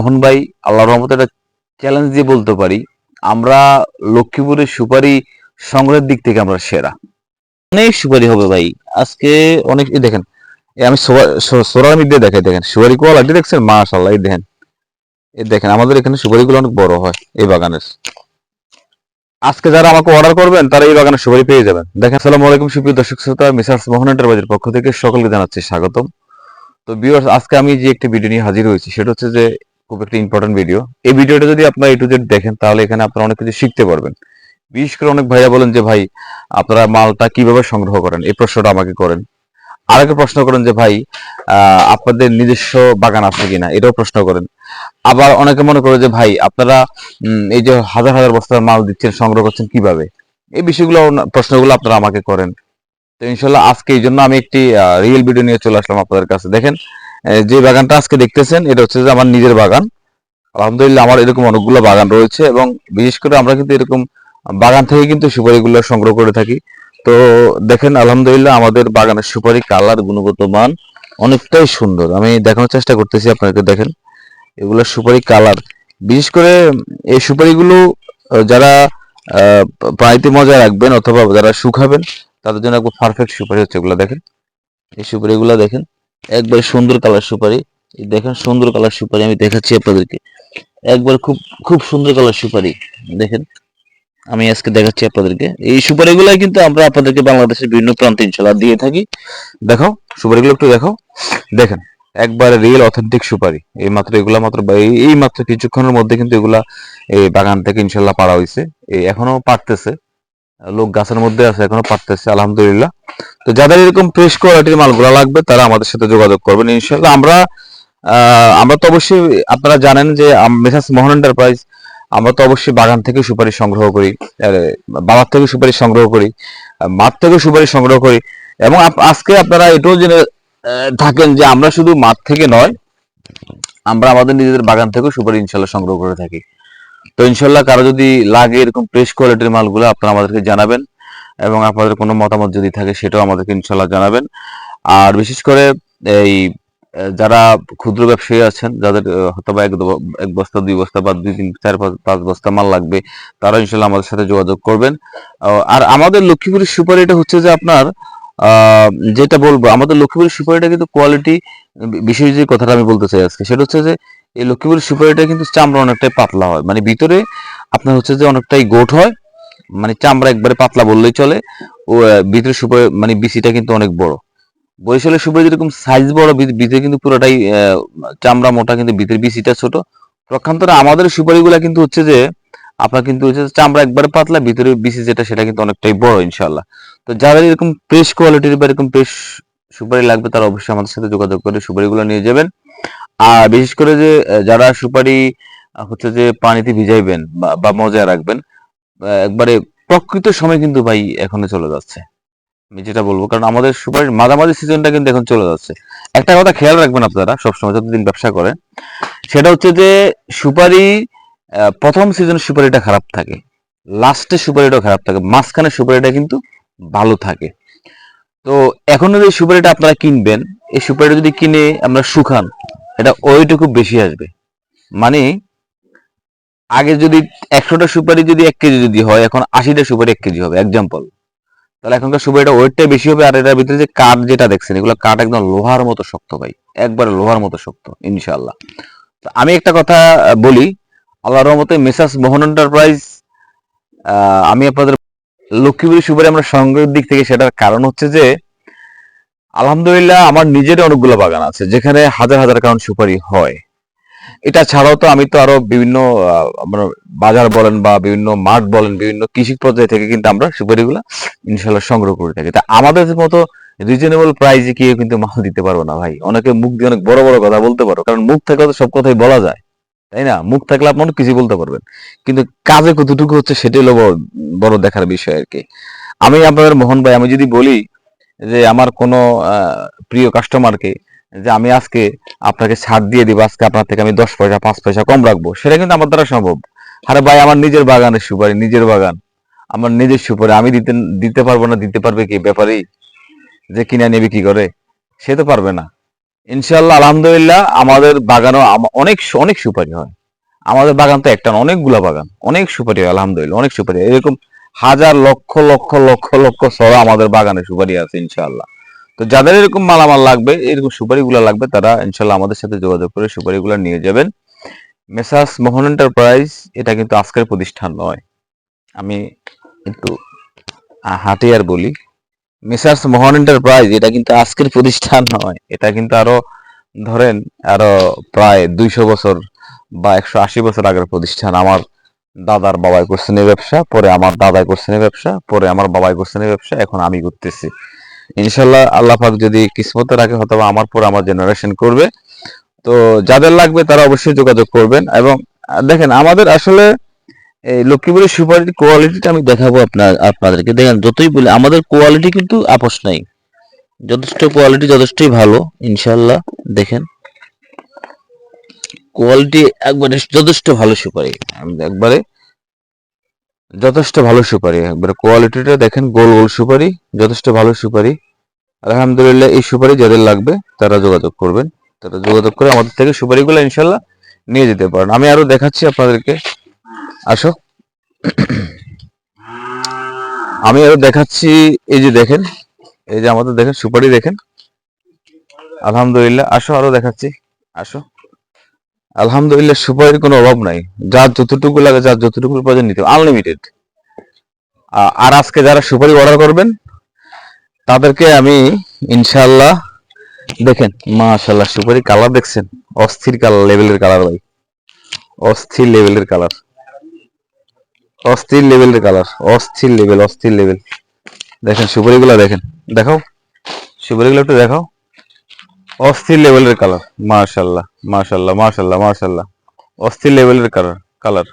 মোহন ভাই আল্লাহ রহমতে একটা চ্যালেঞ্জ দিয়ে বলতে পারি, আমরা লক্ষ্মীপুরের সুপারি সংগ্রহের দিক থেকে আমরা সেরা। অনেক সুপারি হবে ভাই। আজকে অনেক দেখেন আমি সোরার মধ্যে দেখাই, দেখেন, সুপারি কোয়ালিটি দেখছেন? মাশাল্লাহ এই দেখেন এই দেখেন, আমাদের এখানে সুপারিগুলো অনেক বড় হয় এই বাগানের। আজকে যারা আমাকে অর্ডার করবেন, তারা এই বাগানের সুপারি পেয়ে যাবেন। দেখেন, আসসালামু আলাইকুম, সুপ্রিয় দর্শক শ্রোতা মিসার্স মোহন এন্টারপ্রাইজের পক্ষ থেকে সকলকে জানাচ্ছি স্বাগতম। তো ভিউয়ার্স আজকে আমি যে একটি ভিডিও নিয়ে হাজির হয়েছি, সেটা হচ্ছে যে খুব একটা ইম্পর্টেন্ট ভিডিও এই ভিডিওটা যদি আপনারা এ টু জেড দেখেন, তাহলে এখানে আপনারা অনেক কিছু শিখতে পারবেন। বিশেষ করে অনেক ভাইয়া বলেন যে, ভাই, আপনারা মালটা কীভাবে সংগ্রহ করেন? এই প্রশ্নটা আমাকে করেন। আরেকটা প্রশ্ন করেন যে, ভাই আপনাদের নিজস্ব বাগান আছে কিনা? এটাও প্রশ্ন করেন। আবার অনেকে মনে করে যে, ভাই, আপনারা এই যে হাজার হাজার বস্তার মাল দিচ্ছেন, সংগ্রহ করছেন কীভাবে? এই বিষয়গুলো, প্রশ্নগুলো আপনারা আমাকে করেন। তো ইনশাল্লাহ আজকে এই জন্য আমি একটি রিয়েল ভিডিও নিয়ে চলে আসলাম আপনাদের কাছে। দেখেন যে বাগানটা আজকে দেখতেছেন, এটা হচ্ছে যে আমার নিজের বাগান। আলহামদুলিল্লাহ আমার এরকম অনেকগুলো বাগান রয়েছে এবং বিশেষ করে আমরা কিন্তু এরকম বাগান থেকে কিন্তু সুপারিগুলো সংগ্রহ করে থাকি। তো দেখেন, আলহামদুলিল্লাহ আমাদের বাগানের সুপারি কালার, গুণগত মান অনেকটাই সুন্দর। আমি দেখানোর চেষ্টা করতেছি আপনাকে দেখেন। এগুলো সুপারি কালার। বিশেষ করে এই সুপারিগুলো যারা পানিতে মজা রাখবেন অথবা যারা শুকাবেন, তাদের জন্য একবার পারফেক্ট সুপারি হচ্ছে এগুলো, দেখেন। এই সুপারিগুলো দেখেন। একবার সুন্দর কালার সুপারি। দেখেন সুন্দর কালার সুপারি আমি দেখাচ্ছি আপনাদেরকে। একবার খুব খুব সুন্দর কালার সুপারি, দেখেন। আমি আজকে দেখাচ্ছি আপনাদেরকে। এই সুপারিগুলো কিন্তু আমরা আপনাদেরকে বাংলাদেশের বিভিন্ন প্রান্তে ইনশাল্লাহ দিয়ে থাকি। দেখাও সুপারিগুলো একটু দেখাও দেখেন, একবারে রিয়েল অথেন্টিক সুপারি। এই মাত্র এগুলা মাত্র এই- মাত্র কিছুক্ষণের মধ্যে কিন্তু এগুলা এই বাগান থেকে ইনশাল্লাহ পাড়া হয়েছে এখনও পারতেছে লোক গাছের মধ্যে আছে, এখনও পারতেছে, আলহামদুলিল্লাহ। তো যাদের এরকম ফ্রেশ কোয়ালিটির মালগুলা লাগবে, তারা আমাদের সাথে যোগাযোগ করবেন ইনশাল্লাহ আমরা আমরা তো অবশ্যই, আপনারা জানেন যে মেসাস মোহন এন্টারপ্রাইজ আমরা তো অবশ্যই বাগান থেকে সুপারি সংগ্রহ করি বাবার থেকে সুপারি সংগ্রহ করি মাঠ থেকে সুপারি সংগ্রহ করি। এবং আজকে আপনারা এটাও জেনে থাকেন যে, আমরা শুধু মাঠ থেকে নয়, আমরা আমাদের নিজেদের বাগান থেকেও সুপারি ইনশাল্লাহ সংগ্রহ করে থাকি। তো ইনশাল্লাহ কারও যদি লাগে এরকম ফ্রেশ কোয়ালিটির মালগুলো, আপনারা আমাদেরকে জানাবেন এবং আপনাদের কোনো মতামত যদি থাকে সেটাও আমাদেরকে ইনশাল্লাহ জানাবেন। আর বিশেষ করে এই যারা ক্ষুদ্র ব্যবসায়ী আছেন, যাদের হয়তো বা এক বস্তা, দুই বস্তা বা দুই তিন, চার পাঁচ বস্তা মাল লাগবে, তারা ইনশাল্লাহ আমাদের সাথে যোগাযোগ করবেন। আর আমাদের লক্ষ্মীপুরের সুপারিটা হচ্ছে যে আপনার যেটা বলব, আমাদের লক্ষ্মীপুরের সুপারিটা কিন্তু কোয়ালিটি বিশেষ যে কথাটা আমি বলতে চাই আজকে, সেটা হচ্ছে যে এই লক্ষ্মীপুরের সুপারিটা কিন্তু চামড়া অনেকটাই পাতলা হয়। মানে ভিতরে আপনার হচ্ছে যে অনেকটাই গোট হয় মানে চামড়া একবারে পাতলা বললেই চলে। ও ভিতরে সুপারি মানে বিসিটা কিন্তু অনেক বড়। বরিশালের সুপারি যেরকম সাইজ বড় ভিতরে কিন্তু পুরোটাই চামড়া মোটা কিন্তু ভিতরে বিসিটা ছোট। প্রক্ষান্তরে আমাদের সুপারিগুলা কিন্তু হচ্ছে যে, আপনার কিন্তু হচ্ছে চামড়া একবারে পাতলা, ভিতরে বিসি যেটা সেটা কিন্তু অনেকটাই বড় ইনশাল্লাহ তো যাদের এরকম ফ্রেশ কোয়ালিটির বা এরকম ফ্রেশ সুপারি লাগবে তারা অবশ্যই আমাদের সাথে যোগাযোগ করে সুপারিগুলো নিয়ে যাবেন। আর বিশেষ করে যে যারা সুপারি হচ্ছে যে পানিতে ভিজাইবেন বা- মজায় রাখবেন একবারে প্রকৃত সময় কিন্তু ভাই এখনও চলে যাচ্ছে। আমি যেটা বলব, কারণ আমাদের সুপারির মাঝামাঝি সিজনটা কিন্তু এখন চলে যাচ্ছে। একটা কথা খেয়াল রাখবেন আপনারা, সবসময় যতদিন ব্যবসা করেন, সেটা হচ্ছে যে সুপারি প্রথম সিজনের সুপারিটা খারাপ থাকে। লাস্টে সুপারিটাও খারাপ থাকে। মাঝখানে সুপারিটা কিন্তু ভালো থাকে। তো এখনও যে সুপারিটা আপনারা কিনবেন। এই সুপারিটা যদি কিনে আমরা শুকান এটা ওইটুকু বেশি আসবে। মানে আগে যদি একশোটা সুপারি যদি এক কেজি যদি হয়, এখন আশিটা সুপারি এক কেজি হবে এক্সাম্পল তাহলে এখনকার সুপারিটা ওয়েটটা বেশি হবে, আর এটার ভিতরে যে কাঠ যেটা দেখছেন, এগুলো কাঠ একদম লোহার মতো শক্ত ভাই, একবারে লোহার মতো শক্ত, ইনশাআল্লাহ। তো আমি একটা কথা বলি, আল্লাহর রহমতে মেসাস মোহন এন্টারপ্রাইজ আমি আপনাদের লক্ষ্মীপুরি সুপারি আমরা সংগ্রহের দিক থেকে সেটার কারণ হচ্ছে যে আলহামদুলিল্লাহ, আমার নিজেরই অনেকগুলো বাগান আছে, যেখানে হাজার হাজার কারণ সুপারি হয়। এটা ছাড়াও তো আমি তো আরও বিভিন্ন বাজার বলেন বা বিভিন্ন মাঠ বলেন, বিভিন্ন কৃষি পর্যায়ে থেকে কিন্তু আমরা সুপারিগুলো ইনশাল্লাহ সংগ্রহ করে থাকি। তা আমাদের মতো রিজনেবল প্রাইসে কেউ কিন্তু মাল দিতে পারব না ভাই। অনেকে মুখ দিয়ে অনেক বড় বড় কথা বলতে পারো, কারণ মুখ থাকলে তো সব কথাই বলা যায়, তাই না? মুখ থাকলে আপনি কিছু বলতে পারবেন। কিন্তু কাজে কতটুকু হচ্ছে সেটাই হলো বড় দেখার বিষয় আর কি। আমি আপনাদের মোহন ভাই, আমি যদি বলি যে আমার কোনো প্রিয় কাস্টমারকে যে আমি আজকে আপনাকে ছাড় দিয়ে দিব, আজকে আপনার থেকে আমি দশ পয়সা, পাঁচ পয়সা কম রাখব, সেটা কিন্তু আমার দ্বারা সম্ভব। আরে ভাই, আমার নিজের বাগানের সুপারি, নিজের বাগান। আমার নিজের সুপারি, আমি দিতে দিতে পারব না, দিতে পারবে কি ব্যাপারই যে কিনে নেবে কি করে? সে তো পারবে না। ইনশাল্লাহ আলহামদুলিল্লাহ, আমাদের বাগানও অনেক অনেক সুপারি হয়। আমাদের বাগান তো একটা অনেকগুলা বাগান, অনেক সুপারি হয়, আলহামদুলিল্লাহ, অনেক সুপারি। এরকম হাজার লক্ষ লক্ষ লক্ষ লক্ষ সরা আমাদের বাগানে সুপারি আছে, ইনশাআল্লাহ। তো যাদের এরকম মালামাল লাগবে, এরকম সুপারিগুলো লাগবে, তারা ইনশাল্লাহ আমাদের সাথে যোগাযোগ করে সুপারিগুলো নিয়ে যাবেন। মেসাস মোহন এন্টারপ্রাইজ, এটা কিন্তু আজকের প্রতিষ্ঠান নয়। আমি একটু হাঁটি আর বলি। মেসার্স মোহন এন্টারপ্রাইজ, এটা কিন্তু আজকের প্রতিষ্ঠান নয়। এটা কিন্তু আরও, ধরেন, আরও প্রায় দুইশো বছর বা একশো আশি বছর আগের প্রতিষ্ঠান। আমার দাদার বাবাই করছেন এই ব্যবসা, পরে আমার দাদাই করছেন এই ব্যবসা, পরে আমার বাবাই করছেন এই ব্যবসা, এখন আমি করতেছি ইনশাল্লাহ আল্লাহ পাক যদি কিসমতে রাখে হয়তো আমার পর আমার জেনারেশন করবে। তো যাদের লাগবে তারা অবশ্যই যোগাযোগ করবেন। এবং দেখেন, আমাদের আসলে এই লক্ষ্মীপুরের সুপারির কোয়ালিটিটা আমি দেখাবো আপনার, আপনাদেরকে। দেখেন, যতই বলি, আমাদের কোয়ালিটি কিন্তু আপোষ নাই। যথেষ্ট কোয়ালিটি যথেষ্টই ভালো, ইনশাল্লাহ। দেখেন কোয়ালিটি একবারে যথেষ্ট ভালো সুপারি। একবারে যথেষ্ট ভালো সুপারি। একবারে কোয়ালিটিটা দেখেন, গোল গোল সুপারি, যথেষ্ট ভালো সুপারি। আলহামদুলিল্লাহ এই সুপারি যাদের লাগবে, তারা যোগাযোগ করবেন। তারা যোগাযোগ করে আমাদের থেকে সুপারিগুলো ইনশাল্লাহ নিয়ে যেতে পারেন। আমি আরও দেখাচ্ছি আপনাদেরকে। আসো। আমি আরও দেখাচ্ছি, এই যে দেখেন, এই যে আমাদের দেখেন সুপারি দেখেন। আলহামদুলিল্লাহ। আসো, আরও দেখাচ্ছি। আসো। আলহামদুলিল্লাহ, সুপারির কোনো অভাব নাই। যার যতটুকু লাগে, যার যতটুকু প্রয়োজন নিতে আনলিমিটেড আর আজকে যারা সুপারি অর্ডার করবেন, তাদেরকে আমি ইনশাল্লাহ দেখেন মাশাল্লাহ সুপারি কালার দেখছেন? অস্থির কালার লেভেলের কালার ভাই। অস্থির লেভেলের কালার অস্থির লেভেলের কালার অস্থির লেভেল অস্থির লেভেল দেখেন, সুপারিগুলো দেখেন। দেখাও। সুপারিগুলো একটু দেখাও। অস্থির লেভেলের কালার মাশাল্লাহ মাশাল্লাহ মাশাল্লাহ মাশাল্লাহ অস্থির লেভেলের কালার কালার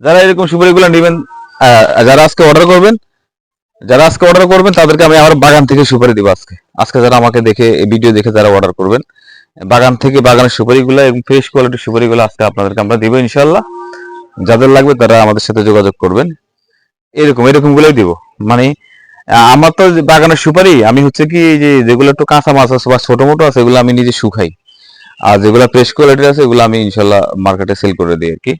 যারা এরকম সুপারিগুলো নেবেন যারা আজকে অর্ডার করবেন, যারা আজকে অর্ডার করবেন, তাদেরকে আমি আমার বাগান থেকে সুপারি দিব আজকে। আজকে যারা আমাকে দেখে, এই ভিডিও দেখে যারা অর্ডার করবেন, বাগান থেকে বাগানের সুপারিগুলো এবং ফ্রেশ কোয়ালিটির সুপারিগুলো আজকে আপনাদেরকে আমরা দিব ইনশাল্লাহ যাদের লাগবে তারা আমাদের সাথে যোগাযোগ করবেন। এরকম এরকম গুলোই দিব। মানে আমার তো বাগানের সুপারি। আমি হচ্ছে কি যে যেগুলো একটু কাঁচা মাছ আছে বা ছোট মোটো আছে, এগুলো আমি নিজে শুকাই। আর যেগুলো ফ্রেশ কোয়ালিটির আছে, এগুলো আমি ইনশাল্লাহ মার্কেটে সেল করে দিই আর কি।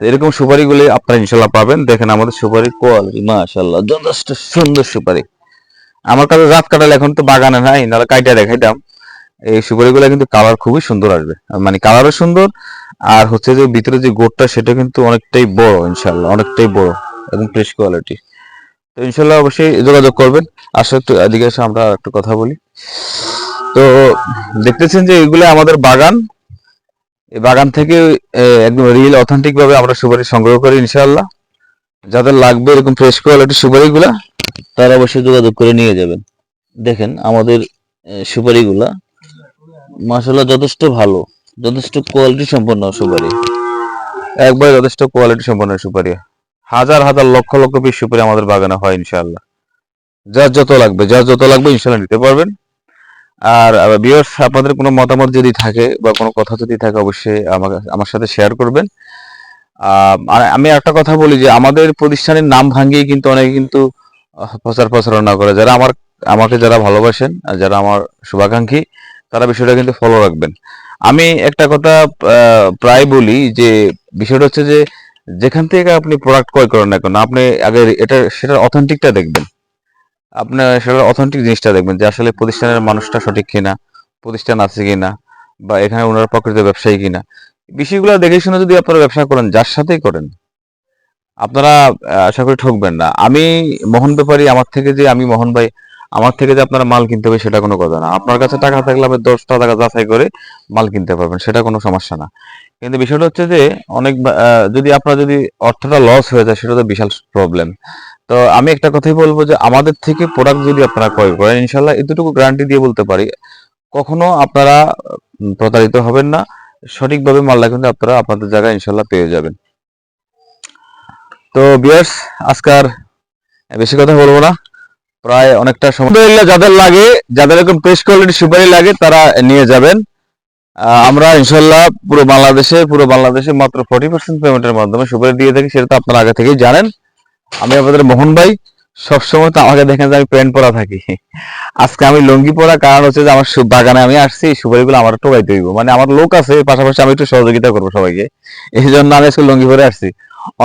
এরকম সুপারিগুলি আপনারা ইনশাল্লাহ পাবেন। দেখেন, আমাদের সুপারির কোয়ালিটি মাশাল্লাহ যথেষ্ট সুন্দর সুপারি। আমার কাছে জাত কাটাল এখন তো বাগানে নাই, নাহলে কাইটা দেখাইতাম। এই সুপারিগুলো কিন্তু কালার খুবই সুন্দর আসবে। মানে কালারও সুন্দর, আর হচ্ছে যে ভিতরে যে গোটটা, সেটা কিন্তু অনেকটাই বড় ইনশাল্লাহ অনেকটাই বড় এবং ফ্রেশ কোয়ালিটি তো ইনশাল্লাহ অবশ্যই যোগাযোগ করবেন। আসলে একটু এদিকে এসে আমরা একটু কথা বলি। তো দেখতেছেন যে এগুলো আমাদের বাগান। এই বাগান থেকে একদম রিয়েল অথেন্টিক ভাবে আমরা সুপারি সংগ্রহ করি ইনশাল্লাহ। যাদের লাগবে এরকম ফ্রেশ কোয়ালিটির সুপারিগুলা, তারা অবশ্যই যোগাযোগ করে নিয়ে যাবেন। দেখেন আমাদের সুপারিগুলা মাসাল্লাহ যথেষ্ট ভালো, যথেষ্ট কোয়ালিটি সম্পন্ন সুপারি। একবার যথেষ্ট কোয়ালিটি সম্পন্ন সুপারি। হাজার হাজার লক্ষ লক্ষ পিস সুপারি আমাদের বাগানে হয় ইনশাল্লাহ যার যত লাগবে, যার যত লাগবে ইনশাল্লাহ নিতে পারবেন। আর বিয়ার্স আপনাদের কোনো মতামত যদি থাকে বা কোনো কথা যদি থাকে, অবশ্যই আমাকে, আমার সাথে শেয়ার করবেন। আর আমি একটা কথা বলি যে, আমাদের প্রতিষ্ঠানের নাম ভাঙিয়ে কিন্তু অনেকে কিন্তু প্রচার প্রচারণা করে। যারা আমার, আমাকে যারা ভালোবাসেন আর যারা আমার শুভাকাঙ্ক্ষী, তারা বিষয়টা কিন্তু ফলো রাখবেন। আমি একটা কথা প্রায় বলি যে, বিষয়টা হচ্ছে যে যেখান থেকে আপনি প্রোডাক্ট ক্রয় করেন না কেন, আপনি আগে এটা, সেটার অথেন্টিকটা দেখবেন। আপনার সেটার অথেন্টিক জিনিসটা দেখবেন যে আসলে প্রতিষ্ঠানের মানুষটা সঠিক কিনা, প্রতিষ্ঠান আছে কিনা, বা এখানে ওনার প্রকৃত ব্যবসায়ী কিনা। বিষয়গুলো দেখে শুনে যদি আপনারা ব্যবসা করেন, যার সাথেই করেন, আপনারা আশা করি ঠকবেন না। আমি মোহন ব্যাপারী, আমার থেকে যে আমি মোহন ভাই, আমার থেকে যে আপনারা মাল কিনতে হবে, সেটা কোনো কথা না। আপনার কাছে টাকা থাকলে আপনি দশটা টাকা যাচাই করে মাল কিনতে পারবেন, সেটা কোনো সমস্যা না। কিন্তু বিষয়টা হচ্ছে যে অনেক যদি আপনার যদি অর্থটা লস হয়ে যায়, সেটা তো বিশাল প্রবলেম তো আমি একটা কথাই বলব যে আমাদের থেকে প্রোডাক্ট যদি আপনারা ক্রয় করেন ইনশাল্লাহ এতটুকু গ্যারান্টি দিয়ে বলতে পারি, কখনো আপনারা প্রতারিত হবেন না। সঠিকভাবে মালটা কিন্তু আপনারা আপনাদের জায়গায় ইনশাল্লাহ পেয়ে যাবেন। তো বিয়ার্স আজকার বেশি কথা বলব না। প্রায় অনেকটা সময় যাদের লাগে, যাদের এরকম প্রেস কোয়ালিটি সুপারি লাগে, তারা নিয়ে যাবেন। আমরা ইনশাল্লাহ পুরো বাংলাদেশে পুরো বাংলাদেশে মাত্র ফর্টি পার্সেন্ট পেমেন্টের মাধ্যমে সুপারি দিয়ে থাকি, সেটা তো আপনারা আগে থেকেই জানেন। আমি আপনাদের মোহন ভাই, সবসময় তো আমাকে দেখেন যে আমি প্যান্ট পরা থাকি। আজকে আমি লুঙ্গি পরা, কারণ হচ্ছে যে আমার বাগানে আমি আসছি সুপারিগুলো আমার টোকাইতে হইব। মানে আমার লোক আছে পাশাপাশি আমি একটু সহযোগিতা করব সবাইকে। এই জন্য আমি আজকে লুঙ্গি পরে আসছি।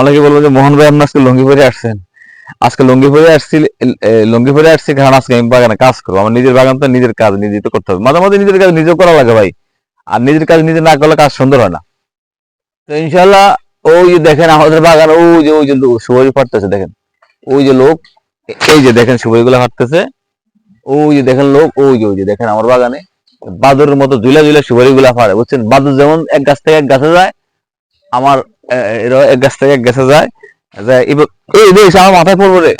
অনেকে বলব যে, মোহন ভাই, আপনি আজকে লুঙ্গি পরে আসছেন? আজকে লুঙ্গি পরে আসছি লুঙ্গি পরে আসছি কারণ আজকে আমি বাগানে কাজ করব। আমার নিজের বাগান তো নিজের কাজ নিজে তো করতে হবে। মাঝে মাঝে নিজের কাজ নিজেও করা লাগে ভাই। আর নিজের কাজ নিজে না করলে কাজ সুন্দর হয় না। তো ইনশাল্লাহ ওই যে দেখেন আমাদের বাগান, ওই যে ওই যে লো- ফাটতেছে দেখেন। ওই যে লোক, এই যে দেখেন সুপারিগুলো ফাটতেছে। ওই যে দেখেন লোক, ওই যে ওই যে দেখেন আমার বাগানে বাদুরের মতো ঝুলা ঝুলা সুপারিগুলা ফাড়ে বুঝছেন? বাদুর যেমন এক গাছ থেকে এক গাছে যায়, আমার এক গাছ থেকে এক গাছে যায় এই দেশ আমার মাথায় পড়ব রে।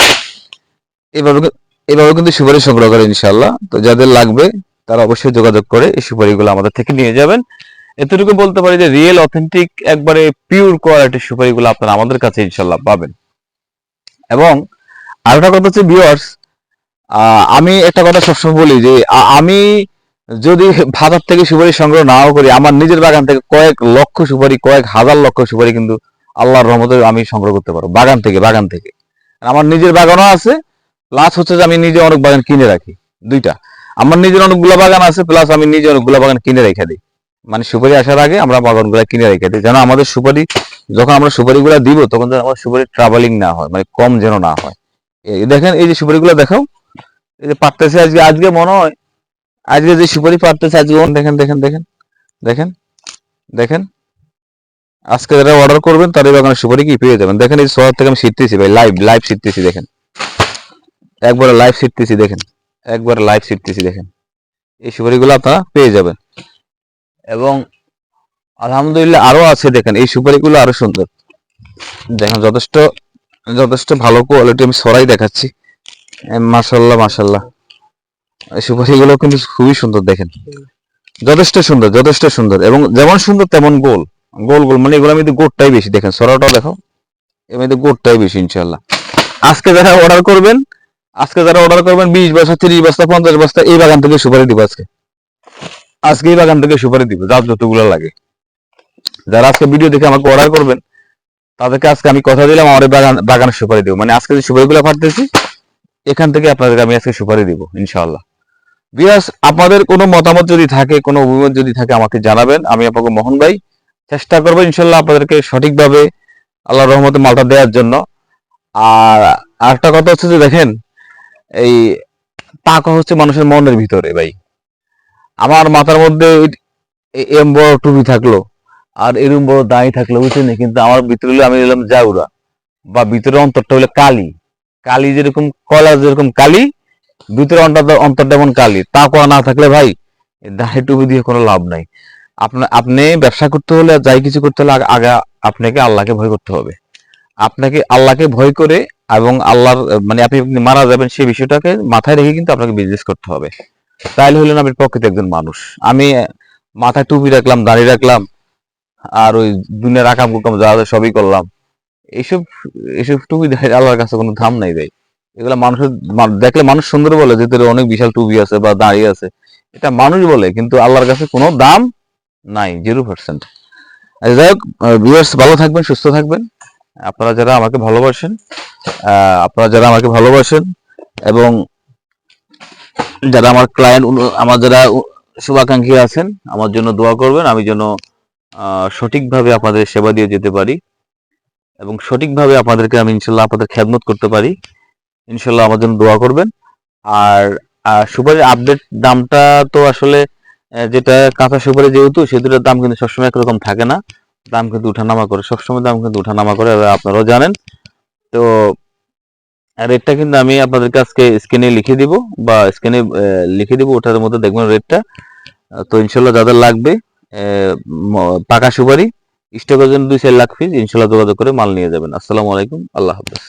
এভাবে এভাবে কিন্তু সুপারি সংগ্রহ করে ইনশাল্লাহ তো যাদের লাগবে তারা অবশ্যই যোগাযোগ করে এই সুপারিগুলো আমাদের থেকে নিয়ে যাবেন। এতটুকু বলতে পারি যে রিয়েল অথেন্টিক একবারে পিওর কোয়ালিটির সুপারিগুলো আপনারা আমাদের কাছে ইনশাল্লাহ পাবেন। এবং আরেকটা কথা হচ্ছে ভিউয়ার্স আমি একটা কথা সবসময় বলি যে আমি যদি বাজার থেকে সুপারি সংগ্রহ নাও করি, আমার নিজের বাগান থেকে কয়েক লক্ষ সুপারি, কয়েক হাজার লক্ষ সুপারি কিন্তু আল্লাহর রহমতে আমি সংগ্রহ করতে পারব, বাগান থেকে বাগান থেকে। আর আমার নিজের বাগানও আছে প্লাস হচ্ছে যে আমি নিজে অনেক বাগান কিনে রাখি, দুইটা। আমার নিজের অনেকগুলো বাগান আছে প্লাস আমি নিজে অনেকগুলো বাগান কিনে রেখে দিই। মানে সুপারি আসার আগে আমরা বাগানগুলো কিনে রেখে দিই। যেন আমাদের সুপারি, যখন আমরা সুপারিগুলো দিব, তখন যেন আমার সুপারি ট্রাভেলিং না হয় মানে কম যেন না হয়। দেখেন, এই যে সুপারিগুলো দেখাও, এই যে পারতেছে আজকে আজকে মনে হয়, আজকে যে সুপারি পারতেছে, আজকে দেখেন দেখেন দেখেন দেখেন দেখেন, আজকে যারা অর্ডার করবেন তাদের বাগানে সুপারি কি পেয়ে যাবেন। দেখেন এই শহর থেকে আমি শিখতেছি ভাই লাইভ লাইভ শিখতেছি দেখেন। একবারে লাইভ শিখতেছি দেখেন। একবার লাইভ শিখতেছি, দেখেন। এই সুপারিগুলো আপনারা পেয়ে যাবেন। এবং আলহামদুলিল্লাহ আরও আছে, দেখেন, এই সুপারিগুলো আরও সুন্দর। দেখেন, যথেষ্ট যথেষ্ট ভালো কোয়ালিটি আমি সরাই দেখাচ্ছি। মাশাল্লাহ মাশাল্লাহ এই সুপারিগুলো কিন্তু খুবই সুন্দর, দেখেন। যথেষ্ট সুন্দর যথেষ্ট সুন্দর। এবং যেমন সুন্দর তেমন গোল। গোল গোল মানে এগুলো মধ্যে গোটটাই বেশি। দেখেন সরাটাও দেখো মধ্যে গোটটাই বেশি ইনশাল্লাহ আজকে যারা অর্ডার করবেন আজকে যারা অর্ডার করবেন বিশ বস্তা, তিরিশ বস্তা, পঞ্চাশ বস্তা, এই বাগান থেকে সুপারি দিব আজকে। আজকে এই বাগান থেকে সুপারি দিব, যার যতগুলো লাগে। যারা আজকে ভিডিও দেখে আমাকে অর্ডার করবেন, তাদেরকে আজকে আমি কথা দিলাম, আমার বাগান বাগানের সুপারি দিব। মানে আজকে যে সুপারিগুলো ফাটতেছি এখান থেকে আপনাদেরকে আমি আজকে সুপারি দিব, ইনশাআল্লাহ। বিয়াস আপনাদের কোনো মতামত যদি থাকে, কোনো অভিমত যদি থাকে, আমাকে জানাবেন। আমি আপনাকে মোহন ভাই, চেষ্টা করব ইনশাল্লাহ আপনাদেরকে সঠিকভাবে আল্লাহ রহমতে মালটা দেওয়ার জন্য। আর আরেকটা কথা হচ্ছে যে দেখেন এই টাকা হচ্ছে মানুষের মনের ভিতরে, ভাই। আমার মাথার মধ্যে এম বড় টুপি থাকল আর এরম বড় দাঁড়ি থাকল, বুঝছেন? কিন্তু আমার ভিতরে আমি এলাম জাউরা বা ভিতরে অন্তরটা হলো কালি। কালি যেরকম কলা, যেরকম কালি ভিতরে অন্তর এমন কালি। তাকওয়া না থাকলে ভাই দাঁড়ি টুপি দিয়ে কোনো লাভ নাই। আপনার আপনি ব্যবসা করতে হলে, যাই কিছু করতে হলে আগে আপনাকে আল্লাহকে ভয় করতে হবে। আপনাকে আল্লাহকে ভয় করে এবং আল্লাহর মানে আপনি মারা যাবেন সেই বিষয়টাকে মাথায় রেখে কিন্তু আপনাকে বিজনেস করতে হবে। তাইলে হলেন আপনি প্রকৃত একজন মানুষ। আমি মাথায় টুপি রাখলাম দাঁড়িয়ে রাখলাম, আর ওই দুনিয়ার আকাম কুকাম যা যা সবই করলাম। এইসব এইসব টুপি আল্লাহর কাছে কোনো দাম নাই ভাই। এগুলা মানুষের দেখলে মানুষ সুন্দর বলে, যে তোর অনেক বিশাল টুপি আছে বা দাঁড়িয়ে আছে। এটা মানুষ বলে, কিন্তু আল্লাহর কাছে কোনো দাম নাই জিরো পার্সেন্ট যাই হোক ভিউয়ার্স ভালো থাকবেন, সুস্থ থাকবেন। আপনারা যারা আমাকে ভালোবাসেন আপনারা যারা আমাকে ভালোবাসেন এবং যারা আমার ক্লায়েন্ট আমার যারা শুভাকাঙ্ক্ষী আছেন, আমার জন্য দোয়া করবেন, আমি যেন সঠিকভাবে আপনাদের সেবা দিয়ে যেতে পারি এবং সঠিকভাবে আপনাদেরকে আমি ইনশাল্লাহ আপনাদের খেদমত করতে পারি। ইনশাল্লাহ আমার জন্য দোয়া করবেন। আর সুপারি আপডেট দামটা তো আসলে যেটা কাঁচা সুপারি যেহেতু সেগুলোর দাম কিন্তু সবসময় একরকম থাকে না। দাম কিন্তু উঠানামা করে, সবসময় দাম কিন্তু উঠানামা করে, আপনারাও জানেন। তো রেটটা কিন্তু আমি আপনাদেরকে আজকে স্ক্রিনে লিখে দিব, বা স্ক্রিনে লিখে দিব, ওটার মধ্যে দেখবেন রেটটা তো ইনশাল্লাহ যাদের লাগবে পাকা সুপারি স্টকের জন্য দুই চার লাখ ফিস ইনশাল্লাহ যোগাযোগ করে মাল নিয়ে যাবেন। আসসালামু আলাইকুম, আল্লাহ হাফেজ।